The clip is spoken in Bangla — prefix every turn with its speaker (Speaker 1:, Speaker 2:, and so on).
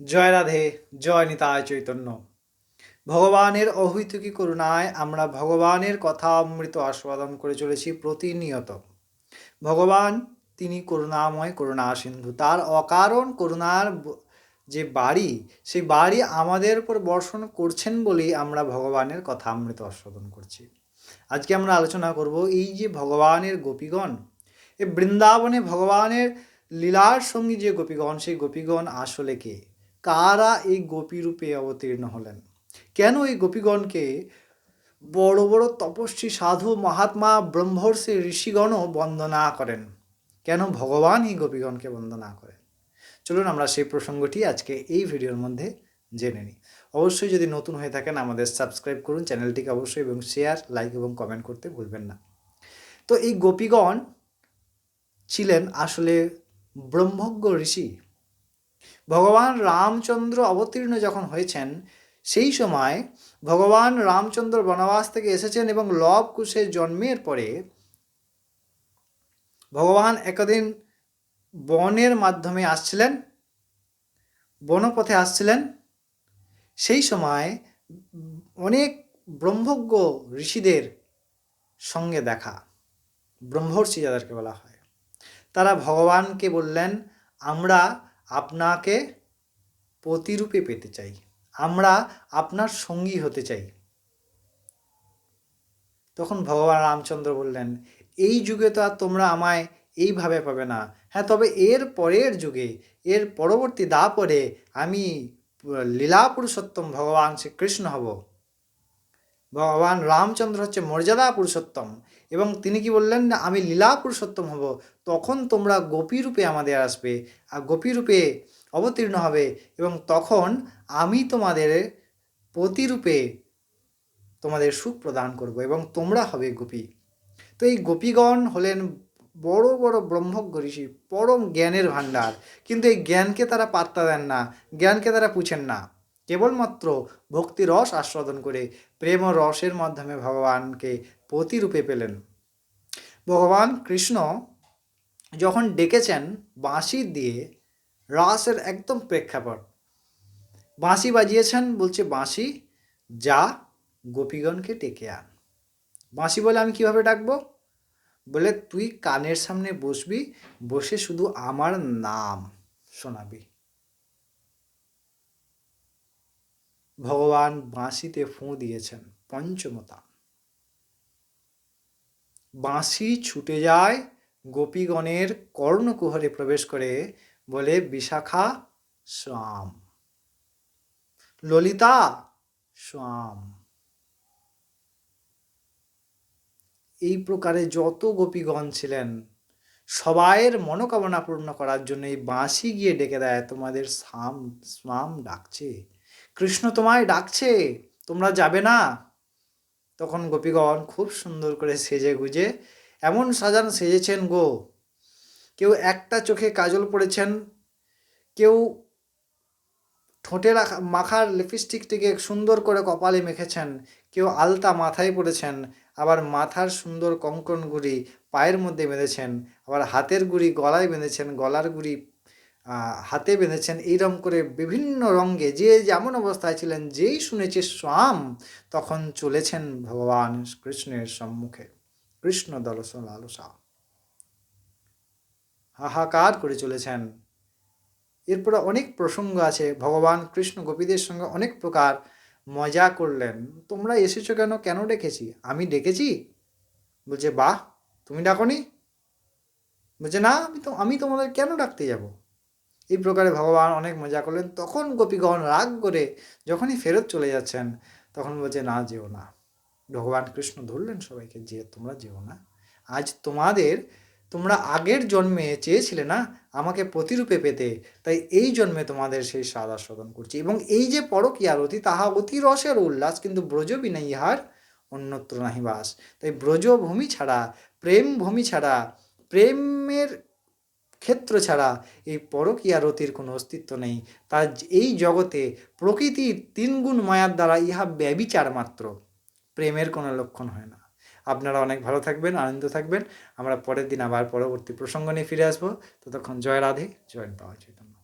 Speaker 1: জয় রাধে, জয় নিতায় চৈতন্য। ভগবানের অহৈতুকী করুণায় আমরা ভগবানের কথা অমৃত আস্বাদন করে চলেছি প্রতিনিয়ত। ভগবান, তিনি করুণাময়, করুণা সিন্ধু। তার অকারণ করুণার যে বাড়ি, সেই বাড়ি আমাদের উপর বর্ষণ করছেন বলেই আমরা ভগবানের কথা অমৃত আস্বাদন করছি। আজকে আমরা আলোচনা করব এই যে ভগবানের গোপীগণ, এ বৃন্দাবনে ভগবানের লীলার সঙ্গী যে গোপীগণ, সেই গোপীগণ আসলে কে? কারা এই গোপী রূপে অবতীর্ণ হলেন? কেন এই গোপীগণকে বড় বড় তপস্বী সাধু মহাত্মা ব্রহ্মর্ষি ঋষিগণও বন্দনা করেন? কেন ভগবান এই গোপীগণকে বন্দনা করেন? চলুন আমরা সেই প্রসঙ্গটি আজকে এই ভিডিওর মধ্যে জেনে নিই। অবশ্যই যদি নতুন হয়ে থাকেন, আমাদের সাবস্ক্রাইব করুন, চ্যানেলটিকে অবশ্যই এবং শেয়ার, লাইক এবং কমেন্ট করতে ভুলবেন না। তো এই গোপীগণ ছিলেন আসলে ব্রহ্মজ্ঞ ঋষি ভগবান রামচন্দ্র অবতীর্ণ যখন হয়েছেন, সেই সময় ভগবান রামচন্দ্র বনবাস থেকে এসেছেন এবং লব কুশের জন্মের পরে ভগবান একদিন বনের মাধ্যমে আসছিলেন, বনপথে আসছিলেন। সেই সময় অনেক ব্রহ্মজ্ঞ ঋষিদের সঙ্গে দেখা, ব্রহ্মর্ষি যাদেরকে বলা হয়। তারা ভগবানকে বললেন, আমরা আপনাকে প্রতিরূপে পেতে চাই। আমরা আপনার সঙ্গী হতে চাই। তখন ভগবান রামচন্দ্র বললেন, এই যুগে তো আর তোমরা আমায় এইভাবে পাবে না। হ্যাঁ তবে এর পরের যুগে, এর পরবর্তী দা পরে আমি লীলা পুরুষোত্তম ভগবান শ্রীকৃষ্ণ হব। ভগবান রামচন্দ্র হচ্ছে মর্যাদা পুরুষোত্তম। এবং তিনি কি বললেন? না আমি লীলা পুরুষোত্তম হব, তখন তোমরা গোপী রূপে আমাদের আসবে, আর গোপী রূপে অবতীর্ণ হবে, এবং তখন আমি তোমাদের প্রতিরূপে তোমাদের সুখ প্রদান করব, এবং তোমরা হবে গোপী। তো এই গোপীগণ হলেন বড় বড় ব্রহ্মজ্ঞ ঋষি, পরম জ্ঞানের ভাণ্ডার। কিন্তু এই জ্ঞানকে তারা পাত্তা দেন না, জ্ঞানকে তারা পুছেন না। কেবলমাত্র ভক্তি রস আস্বাদন করে প্রেম রসের মাধ্যমে ভগবানকে প্রতিরূপে পেলেন। ভগবান কৃষ্ণ যখন ডেকেছেন বাঁশি দিয়ে, রাসের একদম প্রেক্ষাপট, বাঁশি বাজিয়েছেন বলছে, বাঁশি, যা গোপীগণকে ডেকে আন। বাঁশি বলে আমি কীভাবে ডাকবো? বলে, তুই কানের সামনে বসবি, বসে শুধু আমার নাম শোনাবি। ভগবান বাঁশিতে ফুঁ দিয়েছেন, পঞ্চমতা। বাঁশি ছুটে যায় গোপীগণের কর্ণকুহরে প্রবেশ করে বলে, বিশাখা শ্যাম, ললিতা শ্যাম। এই প্রকারে যত গোপীগণ ছিলেন, সবাইয়ের মনোকামনা পূর্ণ করার জন্য এই বাঁশি গিয়ে ডেকে দেয়, তোমাদের সাম স্নাম ডাকছে। কৃষ্ণ তোমায় ডাকছে, তোমরা যাবে না। তখন গোপীগণ খুব সুন্দর করে সেজে গুজে এমন সাজান সেজেছেন গো। কেউ একটা চোখে কাজল পড়েছেন, কেউ ঠোঁটে রাখা, মাখার লিপস্টিকটিকে সুন্দর করে কপালে মেখেছেন, কেউ আলতা মাথায় পড়েছেন, আবার মাথার সুন্দর কঙ্কন গুড়ি পায়ের মধ্যে বেঁধেছেন, আবার হাতের গুড়ি গলায় বেঁধেছেন, গলার গুড়ি হাতে বেঁধেছেন এইরকম করে বিভিন্ন রঙ্গে যে যেমন অবস্থায় ছিলেন, যেই শুনেছে স্বাম তখন চলেছেন ভগবান কৃষ্ণের সম্মুখে। কৃষ্ণ দলস লালসা হাহাকার করে চলেছেন। এরপরে অনেক প্রসঙ্গ আছে, ভগবান কৃষ্ণ গোপীদের সঙ্গে অনেক প্রকার মজা করলেন। তোমরা এসেছ কেন? কেন ডেকেছি? আমি ডেকেছি? বলছে, বাহ, তুমি ডাকনি? বলছে, না, আমি তো, আমি তোমাদের কেন ডাকতে যাব? এই প্রকারে ভগবান অনেক মজা করলেন। তখন গোপীগণ রাগ করে যখনই ফেরত চলে যাচ্ছেন, তখন বলছে, না, যেও না। ভগবান কৃষ্ণ ধরলেন সবাইকে, যে তোমরা যেও না। আজ তোমাদের, তোমরা আগের জন্মে চেয়েছিলে না আমাকে প্রতিরূপে পেতে, তাই এই জন্মে তোমাদের সেই স্বাদ আস্বাদন করছি। এবং এই যে পরকীয়া রতি, তাহা অতি রসের উল্লাস, কিন্তু ব্রজ বিনা ইহার অন্যত্র নাহি বাস। তাই ব্রজভূমি ছাড়া, প্রেম ভূমি ছাড়া, প্রেমের ক্ষেত্র ছাড়া এই পরকীয়া রতির কোনো অস্তিত্ব নেই। তার এই জগতে প্রকৃতির তিনগুণ মায়ার দ্বারা ইহা ব্যবিচার মাত্র। প্রেমের কোনো লক্ষণ হয় না। আপনারা অনেক ভালো থাকবেন, আনন্দ থাকবেন। আমরা পরের দিন আবার পরবর্তী প্রসঙ্গ নিয়ে ফিরে আসব। ততক্ষণ জয় রাধে, জয় পাওয়া চৈতন্য।